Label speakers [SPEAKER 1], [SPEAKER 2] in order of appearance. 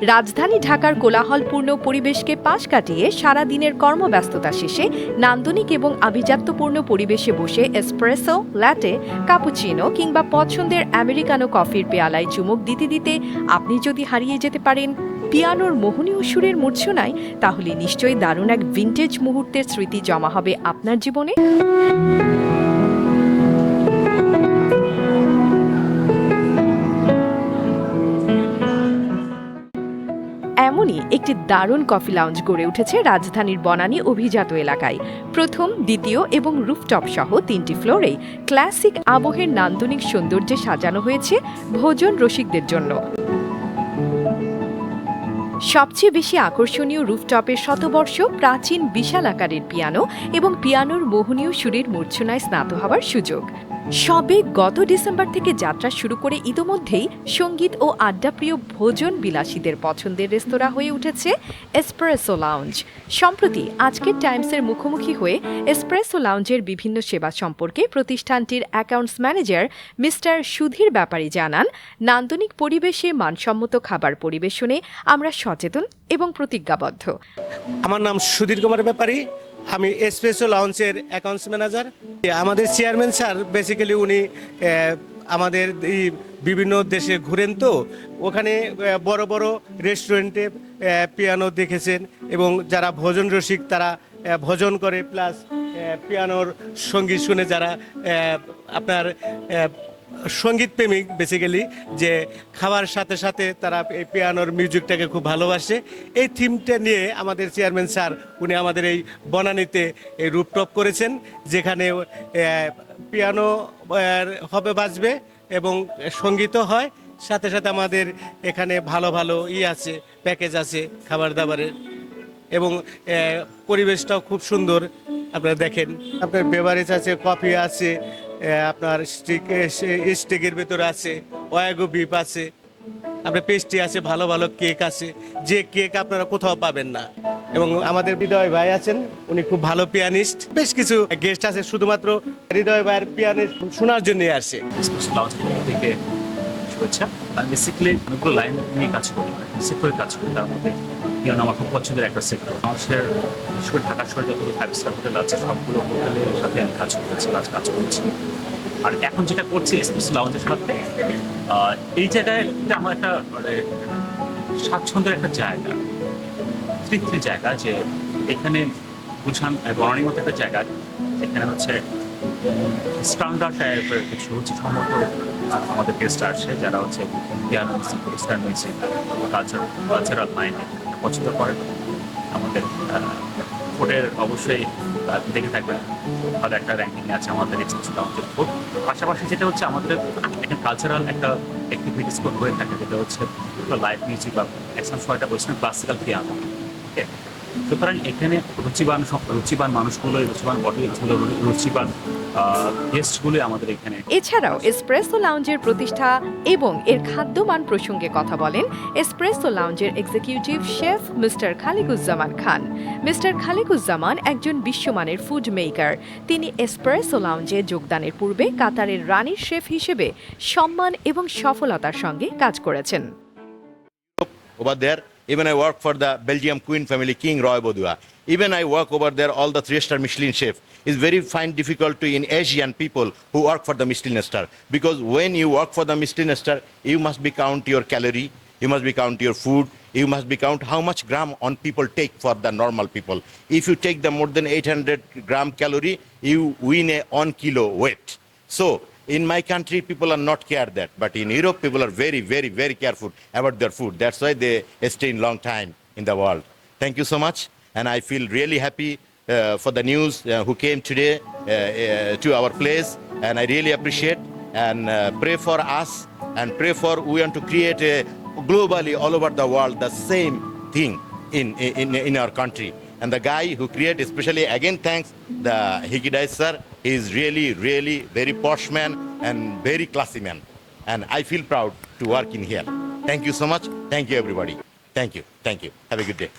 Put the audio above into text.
[SPEAKER 1] রাজধানী ঢাকার কোলাহলপূর্ণ পরিবেশকে পাশ কাটিয়ে সারা দিনের কর্মব্যস্ততা শেষে নান্দনিক এবং আভিজাত্যপূর্ণ পরিবেশে বসে এসপ্রেসো, ল্যাটে কাপুচিনো কিংবা পছন্দের আমেরিকানো কফির পেয়ালায় চুমুক দিতে দিতে আপনি যদি হারিয়ে যেতে পারেন পিয়ানোর মোহনীয় সুরের মূর্ছনায়, তাহলে নিশ্চয়ই দারুণ এক ভিন্টেজ মুহূর্তের স্মৃতি জমা হবে আপনার জীবনে। এমনই একটি দারুণ কফি লাউঞ্জ গড়ে উঠেছে রাজধানীর বনানী অভিজাত এলাকায়। প্রথম, দ্বিতীয় এবং রুফটপ সহ তিনটি ফ্লোরে ক্লাসিক আবহের নান্দনিক সৌন্দর্যে সাজানো হয়েছে ভোজন রসিকদের জন্য। সবচেয়ে বেশি আকর্ষণীয় রুফটপের শতবর্ষ প্রাচীন বিশাল আকারের পিয়ানো এবং পিয়ানোর মোহনীয় সুরের মূর্ছনায় স্নাত হওয়ার সুযোগ। সবে গত ডিসেম্বর থেকে যাত্রা শুরু করে ইতোমধ্যেই সংগীত ও আড্ডাপ্রিয় ভোজন বিলাসীদের পছন্দের রেস্তোরাঁ হয়ে উঠেছে এসপ্রেসো লাউঞ্জ। সম্প্রতি আজকের টাইমসের মুখোমুখি হয়ে এসপ্রেসো লাউঞ্জের বিভিন্ন সেবা সম্পর্কে প্রতিষ্ঠানটির accounts manager mister Sudhir Bepari জানান, নান্দনিক পরিবেশে মানসম্মত খাবার পরিবেশনে আমরা সচেতন এবং প্রতিজ্ঞাবদ্ধ।
[SPEAKER 2] আমার নাম সুধীর কুমার ব্যাপারী। আমি এসপ্রেসো লঞ্চের অ্যাকাউন্টস ম্যানেজার আমাদের চেয়ারম্যান স্যার বেসিক্যালি উনি আমাদের এই বিভিন্ন দেশে ঘুরেন তো, ওখানে বড় বড় রেস্টুরেন্টে পিয়ানো দেখেছেন এবং যারা ভোজন রসিক তারা ভোজন করে প্লাস পিয়ানোর সংগীত শুনে যারা আপনার সংগীত প্রেমিক বেসিক্যালি যে খাবার সাথে সাথে তারা এই পিয়ানোর মিউজিকটাকে খুব ভালোবাসে। এই থিমটা নিয়ে আমাদের চেয়ারম্যান স্যার উনি আমাদের এই বনানীতে এই রূপটপ করেছেন, যেখানে পিয়ানো হবে, বাজবে এবং সঙ্গীতও হয়। সাথে সাথে আমাদের এখানে ভালো ভালো ই আছে প্যাকেজ আছে খাবার দাবারের। এবং পরিবেশটাও খুব সুন্দর। আপনারা দেখেন, আপনার বেভারেজ আছে কফি আছে আপনার স্টিক স্টিকের ভেতরে আছে ওয়াগো বিপ আছে, আপনার পেস্ট্রি আছে, ভালো ভালো কেক আছে, যে কেক আপনারা কোথাও পাবেন না। এবং আমাদের হৃদয় ভাই আছেন, উনি খুব ভালো পিয়ানিস্ট বেশ কিছু গেস্ট আছে, শুধুমাত্র হৃদয় ভাইয়ের পিয়ানিস্ট শোনার জন্য
[SPEAKER 3] আসে শুভেচ্ছা। আমি বেসিক্যালি অনেকগুলো লাইন নিয়ে কাজ করি কাজ করি তার মধ্যে পিয়ানো আমার খুব পছন্দের একটা সেক্টর আমাদের বিশেষ করে ঢাকা শহরে যতগুলো ফাইভ স্টার হোটেল আছে, সবগুলো হোটেলের সাথে আমি কাজ করেছি কাজ কাজ করছি। আর এখন যেটা করছি স্পেশাল লঞ্চের সাথে এই জায়গায় আমার একটা মানে স্বাচ্ছন্দ্যের একটা জায়গা, তৃপ্তির জায়গা যে এখানে গুছান বনানির মতো একটা জায়গা, এখানে হচ্ছে স্ট্যান্ডার্ড টাইপের কিছু হচ্ছে সম্মত আমাদের গেস্ট আসে, যারা হচ্ছে piano music western culture cultural mind পছন্দ করেন আমাদের ভোটের অবশ্যই দেখে থাকবেন ভালো একটা র্যাঙ্কিং আছে আমাদের ভোট লাউঞ্জের ফুড পাশাপাশি যেটা হচ্ছে আমাদের একটা কালচারাল একটা অ্যাক্টিভিটিস হয়ে থাকে, যেটা হচ্ছে লাইভ মিউজিক বা এক্সাম ছয়টা বলছিলাম ক্লাসিক্যাল পিয়ানো সুতরাং এখানে রুচিবান রুচিবান মানুষগুলো রুচিবান বডি রুচিবান গেস্টগুলো আমাদের এখানে
[SPEAKER 1] এছাড়াও এসপ্রেসো লাউঞ্জের প্রতিষ্ঠা এবং এর খাদ্যমান প্রসঙ্গে কথা বলেন espresso লাউঞ্জের executive chef mister Khaliquzzaman Khan mister Khaliquzzaman একজন বিশ্বমানের ফুড মেকার তিনি এসপ্রেসো লাউঞ্জে যোগদানের পূর্বে কাতারের রানীর শেফ হিসেবে সম্মান এবং সফলতার সঙ্গে কাজ করেছেন
[SPEAKER 4] over there. Even I work for the Belgium Queen family, King Roy Bodua. Even I work over there, all the three-star Michelin chef. It's very fine difficulty in Asian people who work for the Michelin star. Because when you work for the Michelin star, you must be count your calorie, you must be count your food, you must be count how much gram on people take for the normal people. If you take the more than 800 gram calorie, you win a one kilo weight. So in my country, people are not care that, but in Europe, people are very, very, very careful about their food. That's why they stay in long time in the world. Thank you so much, and I feel really happy uh, for the news uh, who came today uh, uh, to our place, and I really appreciate and uh, pray for us and pray for we want to create a globally all over the world the same thing in in, in our country. And the guy who created, especially again, thanks the Hikidai sir. He is really, really very posh man and very classy man. And I feel proud to work in here. Thank you so much. Thank you, everybody. Thank you. Thank you. Have a good day.